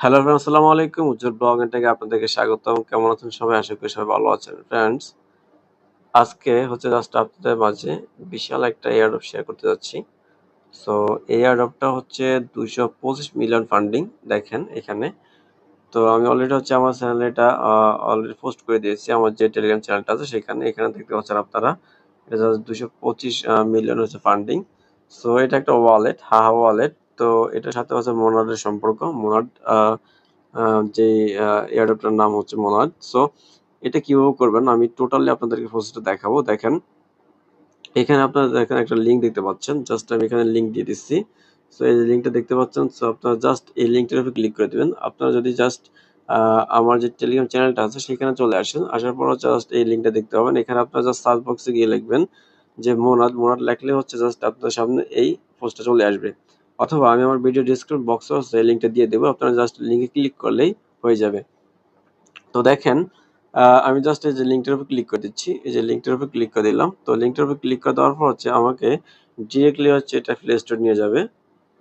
Hello friends আসসালামু আলাইকুম। উজ্জ্বল blog থেকে আপনাদেরকে স্বাগতম। কেমন আছেন সবাই? আশা করি সবাই ভালো আছেন। ফ্রেন্ডস আজকে হচ্ছে জাস্ট আপনাদের মাঝে বিশাল একটা এয়ারড্রপ শেয়ার করতে যাচ্ছি। সো এই এয়ারড্রপটা হচ্ছে দুইশো পঁচিশ মিলিয়ন ফান্ডিং দেখেন এখানে। তো আমি অলরেডি হচ্ছে আমার চ্যানেলে এটা অলরেডি পোস্ট করে দিয়েছি। আমার যে টেলিগ্রাম চ্যানেলটা আছে সেখানে, এখানে দেখতে পাচ্ছেন আপনারা। এটা জাস্ট দুশো পঁচিশ মিলিয়ন হচ্ছে ফান্ডিং সো এটা একটা ওয়ালেট হাহা ওয়ালেট তো এটার সাথে হচ্ছে মোনাডের সম্পর্ক। মোনাড যে এয়ারড্রপটার নাম হচ্ছে মোনাড সো এটা কীভাবে করবেন? আমি টোটালি আপনাদেরকে প্রসেসটা দেখাবো। দেখেন, এখানে আপনারা দেখেন একটা লিঙ্ক দেখতে পাচ্ছেন। জাস্ট আমি এখানে লিঙ্ক দিয়ে দিচ্ছি। সো এই লিঙ্কটা দেখতে পাচ্ছেন সো আপনারা জাস্ট এই লিঙ্কটার উপর ক্লিক করে দেবেন। আপনারা যদি জাস্ট আমার যে টেলিগ্রাম চ্যানেলটা আছে, সেখানে চলে আসেন। আসার পর জাস্ট এই লিঙ্কটা দেখতে পাবেন। এখানে আপনারা জাস্ট সার্চ বক্সে গিয়ে লিখবেন যে মোনাদ। মোনাদ লেখলে হচ্ছে জাস্ট আপনার সামনে এই পোস্টটা চলে আসবে। অথবা আমি আমার ভিডিও ডিসক্রিপশন বক্সে হচ্ছে লিঙ্কটা দিয়ে দেবো, আপনারা জাস্ট লিঙ্কে ক্লিক করলেই হয়ে যাবে। তো দেখেন আমি জাস্ট এই যে লিঙ্কটার উপর ক্লিক করে দিচ্ছি, এই যে লিঙ্কটার উপর ক্লিক করে দিলাম, তো লিঙ্কটার উপর ক্লিক করে দেওয়ার পর হচ্ছে আমাকে ডিরেক্টলি হচ্ছে এটা প্লে স্টোর নিয়ে যাবে।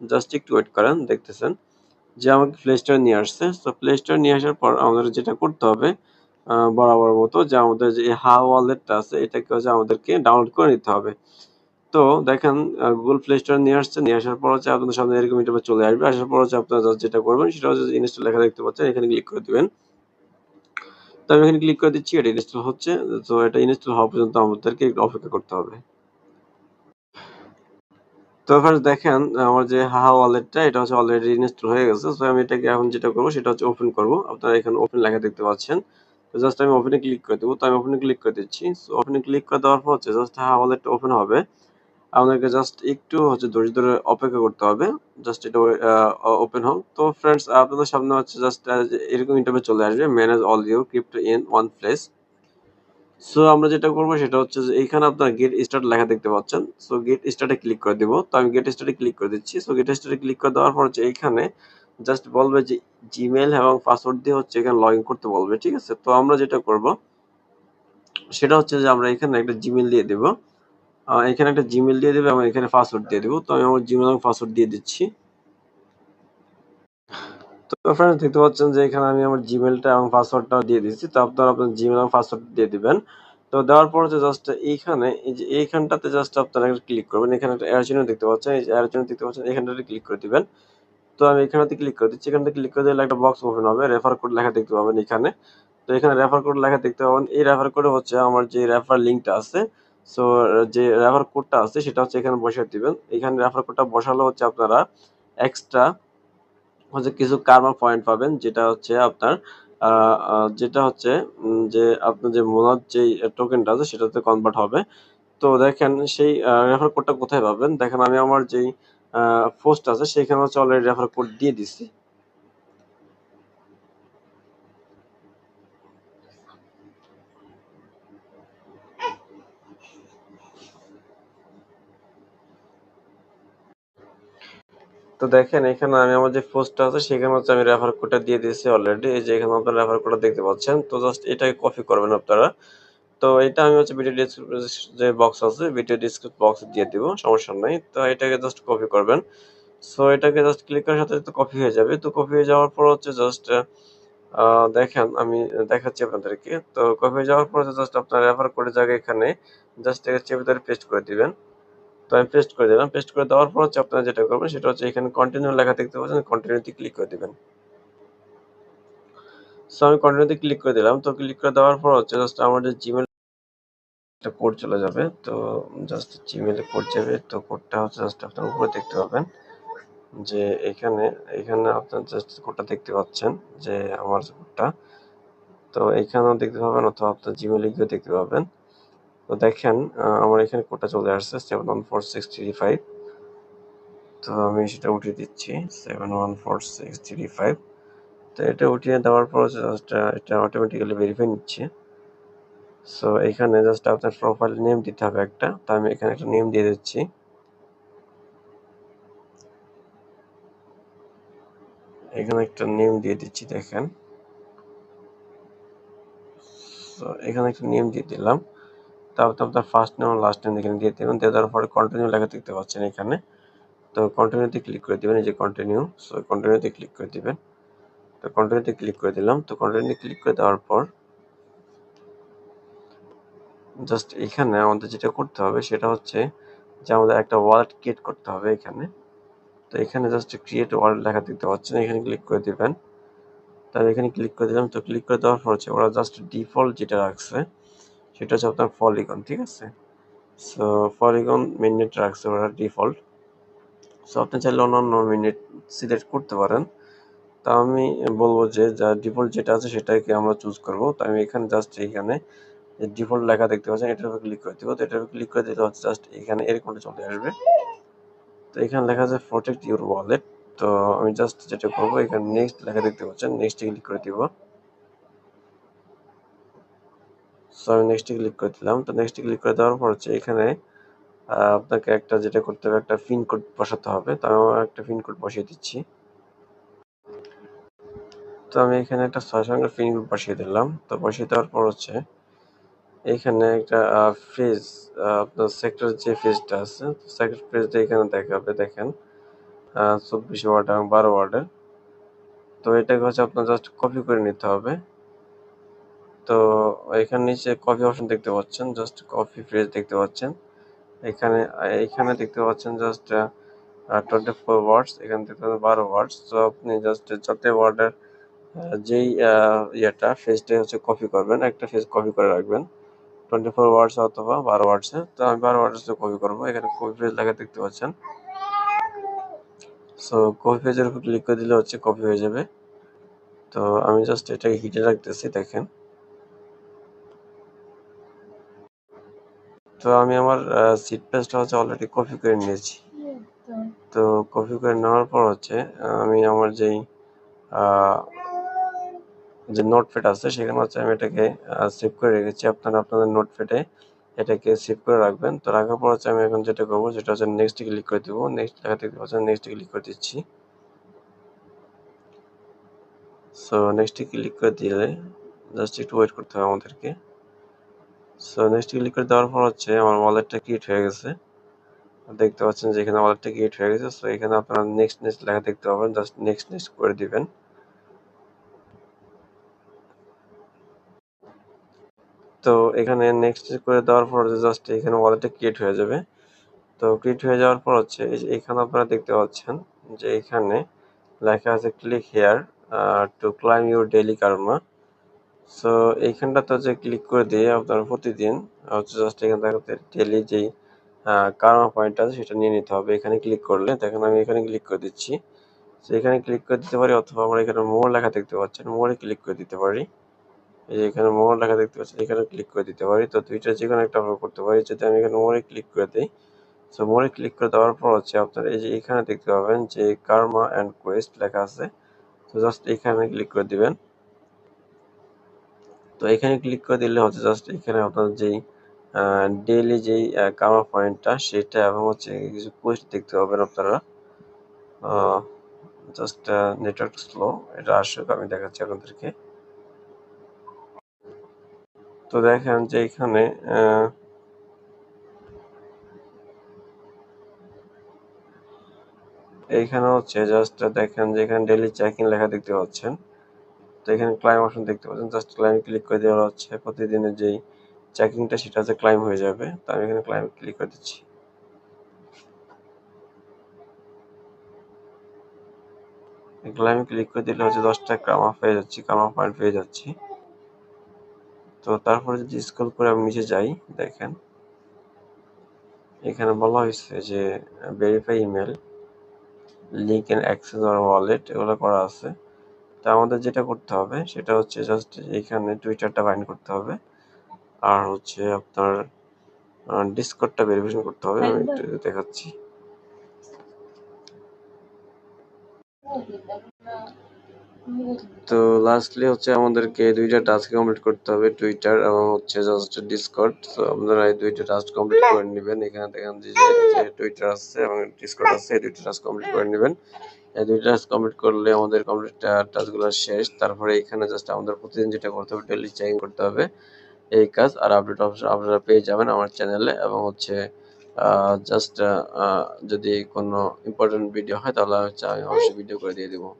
জাস্ট একটু ওয়েট করেন, দেখতেছেন যে আমাকে প্লে স্টোর নিয়ে আসছে। তো প্লে স্টোর নিয়ে আসার পর আমাদের যেটা করতে হবে বরাবর মতো যে আমাদের যে হা ওয়ালেটটা আছে, এটাকে হচ্ছে আমাদেরকে ডাউনলোড করে নিতে হবে। তো দেখেন গুগল প্লে স্টোর নিয়ে আসছে নিয়ে আসার পর হচ্ছে আপনাদের সামনে এরকম এটা চলে আসবে। আসার পর হচ্ছে আপনারা যেটা করবেন, সেটা হচ্ছে ইনস্টল লেখা দেখতে পাচ্ছেন, এখানে ক্লিক করে দিবেন। তো আমি এখানে ক্লিক করে দিচ্ছি, এটা ইনস্টল হচ্ছে। তো এটা ইনস্টল হওয়া পর্যন্ত আমাদেরকে একটু অপেক্ষা করতে হবে। তো ফার্স্ট দেখেন, আমার যে হাহা ওয়ালেটটা এটা হচ্ছে অলরেডি ইনস্টল হয়ে গেছে। তো আমি এটাকে এখন যেটা করব, সেটা হচ্ছে ওপেন করব। আপনারা এখানে ওপেন লেখা দেখতে পাচ্ছেন। তো জাস্ট আমি ওপেনে ক্লিক করে দেবো। তো আমি ওপেনে ক্লিক করে দিচ্ছি। ওপেনে ক্লিক করে দেওয়ার পর হচ্ছে জাস্ট হাহা ওয়ালেটটা ওপেন হবে। আমাদেরকে জাস্ট একটু হচ্ছে ধৈর্য ধরে অপেক্ষা করতে হবে। জাস্ট এটা ওপেন হোক তো ফ্রেন্ডস আপনাদের সামনে হচ্ছে জাস্ট এরকম ইন্টারভিউ চলে আসবে। Manage all your crypto in one place so আমরা যেটা করব সেটা হচ্ছে যে এইখানে আপনার গেট স্টার্ট লেখা দেখতে পাচ্ছেন। সো গেট স্টার্টে ক্লিক করে দিব। তো আমি গেট স্টার্টে ক্লিক করে দিচ্ছি। সো গেট স্টার্টে ক্লিক করে দেওয়ার পর হচ্ছে এইখানে জাস্ট বলবে যে জিমেল এবং পাসওয়ার্ড দিয়ে হচ্ছে এখানে লগ ইন করতে বলবে, ঠিক আছে? তো আমরা যেটা করব, সেটা হচ্ছে যে আমরা এখানে একটা জিমেল দিয়ে দেবো। এখানে একটা জিমেল দিয়ে দেবে এবং এখানে পাসওয়ার্ড দিয়ে দেবো। তো আমি আমার জিমেল এবং পাসওয়ার্ড দিয়ে দিচ্ছি। তো ফ্রেন্ডস দেখতে পাচ্ছেন যে এখানে আমি আমার জিমেলটা এবং পাসওয়ার্ডটা দিয়ে দিচ্ছি তো আপনারা আপনার জিমেল এবং পাসওয়ার্ড দিয়ে দিবেন। তো দেওয়ার পর যে জাস্ট এইখানে, এই যে এইখানটাতে জাস্ট আপনারা ক্লিক করবেন। এখানে একটা এয়ার চিহ্ন দেখতে পাচ্ছেন। এই এয়ার চিহ্ন দেখতে পাচ্ছেন এখানটাতে ক্লিক করে দিবেন। তো আমি এখানেতে ক্লিক করে দিচ্ছি। এখানে ক্লিক করে দিলে একটা বক্স ওপেন হবে রেফার কোড লেখা দেখতে পাবেন এখানে। তো এখানে রেফার কোড লেখা দেখতে পাবেন। এই রেফার কোডে হচ্ছে আমার যে রেফার লিঙ্কটা আছে সো যে রেফার কোডটা আছে, সেটা হচ্ছে এখানে বসিয়ে দিবেন। এখানে রেফার কোডটা বসালে হচ্ছে আপনারা এক্সট্রা হচ্ছে কিছু কার্মা পয়েন্ট পাবেন, যেটা হচ্ছে আপনার যেটা হচ্ছে যে আপনার যে মোনার যে টোকেনটা আছে, সেটাতে কনভার্ট হবে। তো দেখেন সেই রেফার কোডটা কোথায় পাবেন? দেখেন আমি আমার যেই পোস্ট আছে, সেখানে হচ্ছে অলরেডি রেফার কোড দিয়ে দিচ্ছি তো দেখেন, এখানে আমি আমার যে পোস্টটা আছে, সেখানে হচ্ছে আমি রেফার কোডটা দিয়ে দিয়েছি অলরেডি এই যে এখানে আপনারা রেফার কোডটা দেখতে পাচ্ছেন, তো জাস্ট এটাকে কপি করবেন আপনারা। তো এটা আমি হচ্ছে ভিডিও যে বক্স আছে ভিডিও ডিসক্রিপ বক্স দিয়ে দিব, সমস্যা নাই। তো এটাকে জাস্ট কপি করবেন। সো এটাকে জাস্ট ক্লিক করার সাথে তো কপি হয়ে যাবে। তো কপি হয়ে যাওয়ার পর হচ্ছে জাস্ট দেখেন, আমি দেখাচ্ছি আপনাদেরকে। তো কপি হয়ে যাওয়ার পর জাস্ট আপনার রেফার কোডের জায়গায় এখানে জাস্ট এটাকে চেপে ধরে পেস্ট করে দিবেন। তো আমি পেস্ট করে দিলাম। পেস্ট করে দেওয়ার পর হচ্ছে আপনারা যেটা করবেন সেটা হচ্ছে এখানে কন্টিনিউ লেখা দেখতে পাচ্ছেন কন্টিনিউতে ক্লিক করে দিবেন। সো আমি কন্টিনিউতে ক্লিক করে দিলাম। তো ক্লিক করে দেওয়ার পর হচ্ছে জাস্ট আমার যে জিমেল একটা কোড চলে যাবে। তো জাস্ট জিমেলে কোড যাবে। তো কোডটা হচ্ছে জাস্ট আপনার উপরে দেখতে পাবেন যে এখানে এখানে আপনার জাস্ট কোডটা দেখতে পাচ্ছেন যে আমার কোডটা তো এখানেও দেখতে পাবেন অথবা আপনার জিমেলে গিয়েও দেখতে পাবেন। তো দেখেন আমার এখানে কোডটা চলে আসছে seven one four six three five তো আমি সেটা উঠিয়ে দিচ্ছি seven one four six three five তো এটা উঠিয়ে দেওয়ার পর জাস্ট এটা অটোমেটিক্যালি ভেরিফাই নিচ্ছে। সো এখানে জাস্ট আপনার প্রোফাইল নেম দিতে হবে একটা, তো আমি এখানে একটা নেম দিয়ে দিচ্ছি। এখানে একটা নেম দিয়ে দিচ্ছি, দেখেন। তো এখানে একটা নেম দিয়ে দিলাম। তারপর আপনার ফার্স্ট নেম লাস্ট নেম এখানে দিয়ে দেবেন দিয়ে দেওয়ার পরে কন্টিনিউ লেখা দেখতে পাচ্ছেন এখানে। তো কন্টিনিউতে ক্লিক করে দিবেন এই যে কন্টিনিউ সো কন্টিনিউতে ক্লিক করে দিবেন। তো কন্টিনিউতে ক্লিক করে দিলাম। তো কন্টিনিউ ক্লিক করে দেওয়ার পর জাস্ট এখানে আমাদের যেটা করতে হবে সেটা হচ্ছে যে আমাদের একটা ওয়ালেট ক্রিয়েট করতে হবে এখানে। তো এখানে জাস্ট ক্রিয়েট ওয়ালেট লেখা দেখতে পাচ্ছেন। এখানে ক্লিক করে দিবেন। তাহলে এখানে ক্লিক করে দিলাম। তো ক্লিক করে দেওয়ার পর হচ্ছে ওরা জাস্ট ডিফল্ট যেটা রাখছে সেটা হচ্ছে আপনার ফলিগন ঠিক আছে? সো ফলিগন মিনিট রাখছে ওরা ডিফল্ট সো আপনি চাইলে অন্যান্য মিনিট সিলেক্ট করতে পারেন। তা আমি বলব যে, যা ডিফল্ট যেটা আছে সেটাকে আমরা চুজ করব। তো আমি এখানে জাস্ট এইখানে ডিফল্ট লেখা দেখতে পাচ্ছেন, এটার উপর ক্লিক করে দিব। তো এটার উপর ক্লিক করে দিলে হচ্ছে জাস্ট এখানে এরকমটা চলে আসবে। তো এখানে লেখা আছে প্রোটেক্ট ইউর ওয়ালেট তো আমি জাস্ট যেটা করব, এখানে নেক্সট লেখা দেখতে পাচ্ছেন নেক্সটে ক্লিক করে দিব। সো আমি নেক্সটে ক্লিক করে দিলাম। তো নেক্সটে ক্লিক করে দেওয়ার পর হচ্ছে এখানে আপনাকে একটা যেটা করতে হবে, একটা পিন কোড বসাতে হবে। তো আমি একটা পিন কোড বসিয়ে দিচ্ছি। তো আমি এখানে একটা ছয় সঙ্গে পিন কোড বসিয়ে দিলাম। তো বসিয়ে দেওয়ার পর হচ্ছে এখানে একটা ফেজ আপনার সেক্টর যে ফেজটা আছে সেক্টর ফেজটা এখানে দেখাবে, দেখেন। চব্বিশ ওয়ার্ড এবং বারো ওয়ার্ডের তো এটাকে হচ্ছে আপনার জাস্ট কপি করে নিতে হবে। তো এখানে নিচে কফি অপশন দেখতে পাচ্ছেন জাস্ট কফি ফ্রেজ দেখতে পাচ্ছেন। এখানে এখানে দেখতে পাচ্ছেন জাস্ট টোয়েন্টি ফোর ওয়ার্ডস এখানে দেখতে পাচ্ছেন বারো ওয়ার্ডস তো আপনি জাস্ট যত ওয়ার্ডের যেই ইয়েটা ফেজটা হচ্ছে কপি করবেন, একটা ফেজ কপি করে রাখবেন। টোয়েন্টি ফোর ওয়ার্ডস অথবা বারো ওয়ার্ডসে তো আমি বারো ওয়ার্ডসে কপি করব। এখানে কপি ফেজ লেখা দেখতে পাচ্ছেন। সো কপি পেজের উপর ক্লিক করে দিলে হচ্ছে কপি হয়ে যাবে। তো আমি জাস্ট এটাকে হিটে রাখতেছি, দেখেন। তো আমি আমার সিট পেজটা হচ্ছে অলরেডি কপি করে নিয়েছি। তো কপি করে নেওয়ার পর হচ্ছে আমি আমার যেই যে নোটপ্যাড আছে, সেখানে হচ্ছে আমি এটাকে সেভ করে রেখেছি। আপনারা আপনাদের নোটপ্যাডে এটাকে সেভ করে রাখবেন। তো রাখার পর হচ্ছে আমি এখন যেটা করব, সেটা হচ্ছে নেক্সট ক্লিক করে দেবো। নেক্সট লেখা দেখতে পাচ্ছেন নেক্সট ক্লিক করে দিচ্ছি। সো নেক্সট ক্লিক করে দিলে জাস্ট একটু ওয়েট করতে হবে আমাদেরকে। সো নেক্সট ক্লিক করে দেওয়ার পর হচ্ছে আমার ওয়ালেটটা ক্রিয়েট হয়ে গেছে। দেখতে পাচ্ছেন যে এখানে ওয়ালেটটা ক্রিয়েট হয়ে গেছে। সো এখানে আপনারা নেক্সট নেক্সট লেখা দেখতে পাবেন। জাস্ট নেক্সট নেক্সট করে দিবেন। তো, এখানে নেক্সট করে দেওয়ার পর জাস্ট এখানে ওয়ালেটটা ক্রিয়েট হয়ে যাবে। তো ক্রিয়েট হয়ে যাওয়ার পর হচ্ছে এই যে এখানে আপনারা দেখতে পাচ্ছেন যে এখানে লেখা আছে click here to claim your daily karma so এইখানটাতে হচ্ছে ক্লিক করে দিয়ে আপনার প্রতিদিন হচ্ছে জাস্ট এখান থেকে ডেলি যেই কার্মা পয়েন্ট আছে সেটা নিয়ে নিতে হবে। এখানে ক্লিক করলে, দেখেন আমি এখানে ক্লিক করে দিচ্ছি। তো এখানে ক্লিক করে দিতে পারি অথবা আমরা এখানে মোর লেখা দেখতে পাচ্ছেন মোড়ে ক্লিক করে দিতে পারি। এই যে এখানে মোর লেখা দেখতে পাচ্ছেন এখানে ক্লিক করে দিতে পারি। তো দুইটা যে কোনো একটা আমরা করতে পারি, যদি আমি এখানে মোড়ে ক্লিক করে দিই। সো মোড়ে ক্লিক করে দেওয়ার পর হচ্ছে আপনার এই যে এখানে দেখতে পাবেন যে কার্মা অ্যান্ড কোয়েস্ট লেখা আছে। তো জাস্ট এখানে ক্লিক করে দিবেন। তো এখানে ক্লিক করে দিলে হচ্ছে জাস্ট এখানে আপনার যেই ডেইলি যেই কার্মা পয়েন্টটা সেটা এবং হচ্ছে কিছু পোস্ট দেখতে পাবেন আপনারা। জাস্ট নেটওয়ার্ক স্লো এটা আসুক, আমি দেখাচ্ছি আপনাদেরকে। তো দেখেন যে এখানে এইখানে হচ্ছে জাস্ট দেখেন যে এখানে ডেলি চেকিং লেখা দেখতে পাচ্ছেন। তো এখানে ক্লাইম অপশন দেখতে পাচ্ছেন। জাস্ট ক্লাইম ক্লিক করে দেওয়া হচ্ছে। প্রতিদিনের যেই চেকিংটা সেটা হচ্ছে ক্লাইম হয়ে যাবে। তো আমি এখানে ক্লাইম ক্লিক করে দিচ্ছি। ক্লাইম ক্লিক করে দিলে হচ্ছে দশটা কামা পেয়ে যাচ্ছি কামা পয়েন্ট পেয়ে যাচ্ছি। তো তারপরে যদি স্ক্রল করে আমি নিচে যাই, দেখেন। এখানে বলা হয়েছে যে verify email link and access wallet এগুলো করা আছে। তো আমাদের যেটা করতে হবে সেটা হচ্ছে জাস্ট এখানে টুইটারটা বাইন্ড করতে হবে। আর হচ্ছে আপনার ডিসকর্ডটা ভেরিফিকেশন করতে হবে। আমি একটু দেখাচ্ছি। তো লাস্টলি হচ্ছে আমাদেরকে দুইটা টাস্ক কমপ্লিট করতে হবে টুইটার এবং হচ্ছে জাস্ট ডিসকর্ড তো আপনারা এই দুইটা টাস্ক কমপ্লিট করে নেবেন। এখানে দেখেন যে টুইটার আছে এবং ডিসকর্ড আছে এই দুইটা টাস্ক কমপ্লিট করে নেবেন। দুইটা টাস্ক কমপ্লিট করলে আমাদের কমপ্লিট টাস্কগুলো শেষ। তারপরে এখানে জাস্ট আমাদের প্রতিদিন যেটা করতে হবে ডেলি চেকিং করতে হবে। এই কাজ আর আপডেট অপশন আপনারা পেয়ে যাবেন আমার চ্যানেলে এবং হচ্ছে জাস্ট যদি কোনো ইম্পর্টেন্ট ভিডিও হয় তাহলে হচ্ছে আমি অবশ্যই ভিডিও করে দিয়ে দেবো।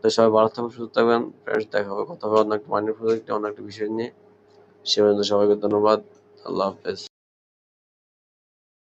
তো সবাই ভালো থাকবেন, সুস্থ থাকবেন। ফ্রেন্ডস দেখা হবে, কথা হবে অন্য একটা মাইন্ড প্রজেক্টে অন্য একটা বিষয় নিয়ে। সে পর্যন্ত সবাইকে ধন্যবাদ। আল্লাহ হাফেজ।